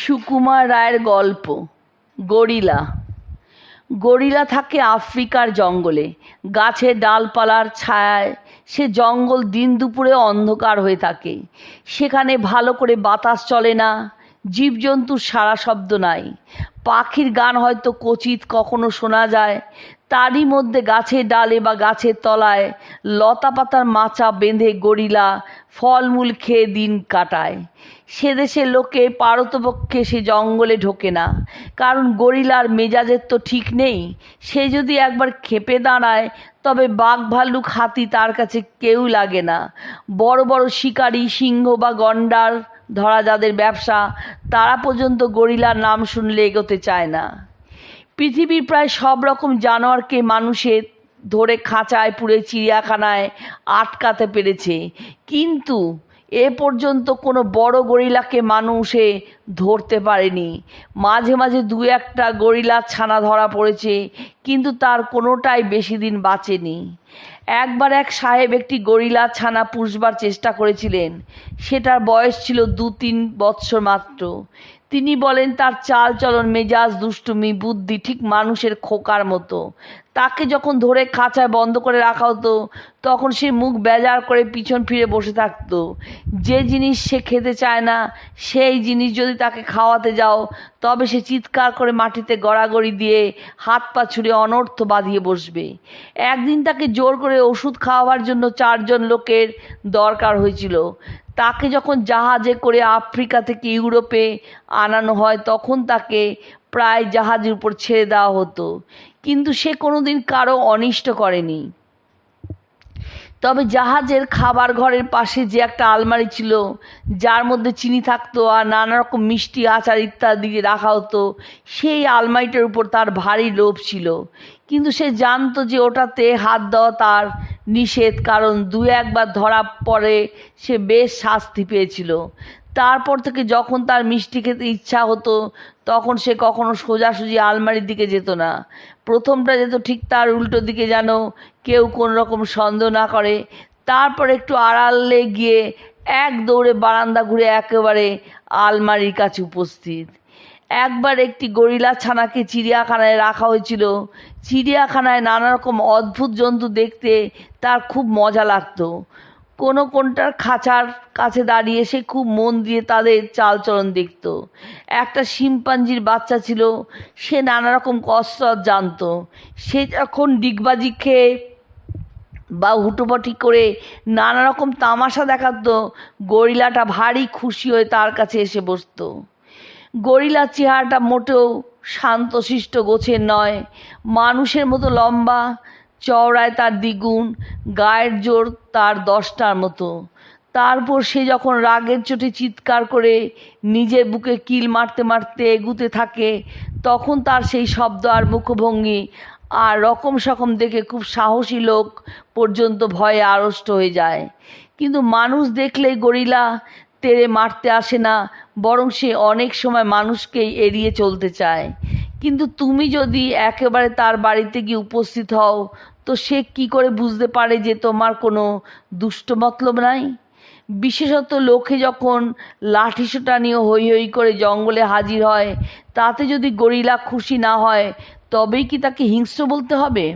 সুকুমার রায়ের গল্প, gorilla. Gorilla থাকে আফ্রিকার জঙ্গলে। গাছের ডালপালার ছায়ায় সে জঙ্গল দিন দুপুরে অন্ধকার হয়ে থাকে। সেখানে ভালো করে বাতাস চলে না, জীবজন্তুর সারা শব্দ নাই। পাখির গান হয়তো কচিত কখনো শোনা যায়। তারই মধ্যে গাছের ডালে বা গাছের তলায় লতা পাতার মাচা বেঁধে গরিলা ফলমূল খেয়ে দিন কাটায়। সে দেশের লোকে পারতপক্ষে সে জঙ্গলে ঢোকে না। কারণ গরিলার মেজাজের তো ঠিক নেই। সে যদি একবার খেপে দাঁড়ায়, তবে বাঘ ভাল্লুক হাতি তার কাছে কেউ লাগে না। বড় বড় শিকারী, সিংহ বা গন্ডার ধরা যাদের ব্যবসা, তারা পর্যন্ত গরিলার নাম শুনলে এগোতে চায় না। পৃথিবীর প্রায় সব রকম জানোয়ারকে মানুষের ধরে খাঁচায় পুড়ে চিড়িয়াখানায় আটকাতে পেরেছে। কিন্তু এ পর্যন্ত কোনো বড় গরিলাকে মানুষে ধরতে পারেনি। মাঝে মাঝে দু একটা গরিলার ছানা ধরা পড়েছে, কিন্তু তার কোনোটাই বেশি দিন বাঁচেনি। একবার এক সাহেব একটি গরিলা ছানা পুষবার চেষ্টা করেছিলেন। সেটার বয়স ছিল দু তিন বৎসর মাত্র। তিনি বলেন, তার চাল চলন মেজাজ, দুষ্টুমি, বুদ্ধি ঠিক মানুষের খোকার মতো। তাকে যখন ধরে খাঁচায় বন্ধ করে রাখা হতো তখন সে মুখ বেজার করে পিছন ফিরে বসে থাকতো। যে জিনিস সে খেতে চায় না, সেই জিনিস যদি তাকে খাওয়াতে যাও, তবে সে চিৎকার করে মাটিতে গড়াগড়ি দিয়ে হাত পা ছুঁড়ে অনর্থ বাঁধিয়ে বসবে। একদিন তাকে জোর করে ওষুধ খাওয়াবার জন্য চারজন লোকের দরকার হয়েছিল। তাকে যখন জাহাজে করে আফ্রিকা থেকে ইউরোপে আনানো হয়, তখন তাকে প্রায় জাহাজের উপর ছেড়ে দেওয়া হতো। কিন্তু সে কোনোদিন কারও অনিষ্ট করেনি। তবে জাহাজের খাবার ঘরের পাশে যে একটা আলমারি ছিল, যার মধ্যে চিনি থাকতো আর নানা রকম মিষ্টি আচার ইত্যাদি রাখা হতো, সেই আলমারিটার উপর তার ভারী লোভ ছিল। কিন্তু সে জানতো যে ওটাতে হাত দেওয়া তার নিষেধ, কারণ দু একবার ধরা পরে সে বেশ শাস্তি পেয়েছিল। তারপর থেকে যখন তার মিষ্টি খেতে ইচ্ছা হতো, তখন সে কখনো সোজাসুজি আলমারির দিকে যেত না। প্রথমটা যেত ঠিক তার উল্টো দিকে যেন কেউ কোনো রকম সন্দেহ না করে। তারপর একটু আড়ালে গিয়ে এক দৌড়ে বারান্দা ঘুরে একেবারে আলমারির কাছে উপস্থিত। একবার একটি গরিলা ছানাকে চিড়িয়াখানায় রাখা হয়েছিল। চিড়িয়াখানায় নানা রকম অদ্ভুত জন্তু দেখতে তার খুব মজা লাগতো। কোনো কোনটার খাঁচার কাছে দাঁড়িয়ে সে খুব মন দিয়ে তাদের চালচলন দেখত। একটা শিম্পাঞ্জির বাচ্চা ছিল, সে নানা রকম কসরত জানতো। সে যখন ডিগবাজি খেয়ে বা হুটোপাটি করে নানা রকম তামাশা দেখাতো, গরিলাটা ভারী খুশি হয়ে তার কাছে এসে বসতো। গরিলার চেহারাটা মোটেও শান্তশিষ্ট গোছের নয়, মানুষের মতো লম্বা চওড়ায় তার দ্বিগুণ, গায়ের জোর তার দশটার মতো। তারপর সে যখন রাগের চোটে চিৎকার করে নিজের বুকে কিল মারতে মারতে এগুতে থাকে, তখন তার সেই শব্দ আর মুখভঙ্গি আর রকম সকম দেখে খুব সাহসী লোক পর্যন্ত ভয়ে আড়ষ্ট হয়ে যায়। কিন্তু মানুষ দেখলেই গরিলা তেড়ে মারতে আসে না, বরং সে অনেক সময় মানুষকেই এড়িয়ে চলতে চায়। কিন্তু তুমি যদি একেবারে তার বাড়িতে গিয়ে উপস্থিত হও, তো সে কি করে বুঝতে পারে যে তোমার কোনো দুষ্ট মতলব নাই? বিশেষত লোকে যখন লাঠি সোটা নিয়ে হই হই করে জঙ্গলে হাজির হয়, তাতে যদি গরিলা খুশি না হয়, তবেই কি তাকে হিংস্র বলতে হবে?